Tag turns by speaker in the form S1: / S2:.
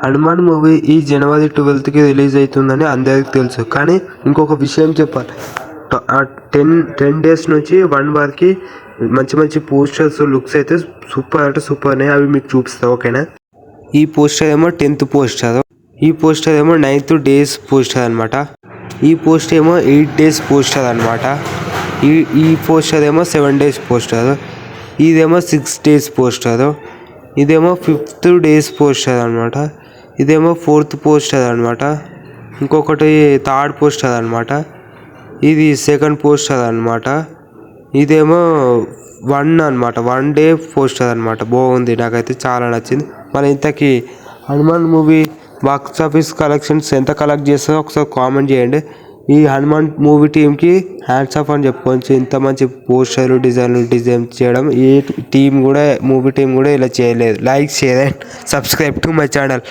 S1: Hanuman movie ఈ జనవరి ట్వెల్త్కి release అవుతుందని అందరికీ తెలుసు. కానీ ఇంకొక విషయం చెప్పాలి. ఆ టెన్ టెన్ డేస్ నుంచి వన్ వరకు మంచి మంచి పోస్టర్స్ లుక్స్ అయితే సూపర్ అంటే సూపర్ ఉన్నాయి. అవి మీకు చూపిస్తా ఓకేనా? ఈ పోస్టర్ ఏమో టెన్త్ పోస్టర్. ఈ పోస్టర్ ఏమో నైన్త్ డేస్ పోస్టర్ అనమాట ఈ పోస్టర్ ఏమో ఎయిట్ డేస్ పోస్టర్ అనమాట ఈ ఈ పోస్టర్ ఏమో సెవెన్ డేస్ పోస్టర్. ఇదేమో సిక్స్ డేస్ పోస్టర్. ఇదేమో ఫిఫ్త్ డేస్ పోస్టర్ అనమాట ఇదేమో ఫోర్త్ పోస్టర్ అనమాట ఇంకొకటి థర్డ్ పోస్టర్ అనమాట ఇది సెకండ్ పోస్టర్ అనమాట ఇదేమో వన్ అన్నమాట. వన్ డే పోస్టర్ అన్నమాట బాగుంది. నాకైతే చాలా నచ్చింది. మరి ఇంతకీ Hanuman movie box office collections ఎంత కలెక్ట్ చేస్తుందో ఒకసారి కామెంట్ చేయండి. ఈ హనుమాన్ మూవీ టీంకి హ్యాండ్స్ ఆఫ్ అని చెప్పుకోవచ్చు ఇంత మంచి పోస్టర్లు డిజైన్లు డిజైన్ చేయడం ఈ టీం కూడా మూవీ టీం కూడా ఇలా చేయలేదు. Like share and subscribe to my channel.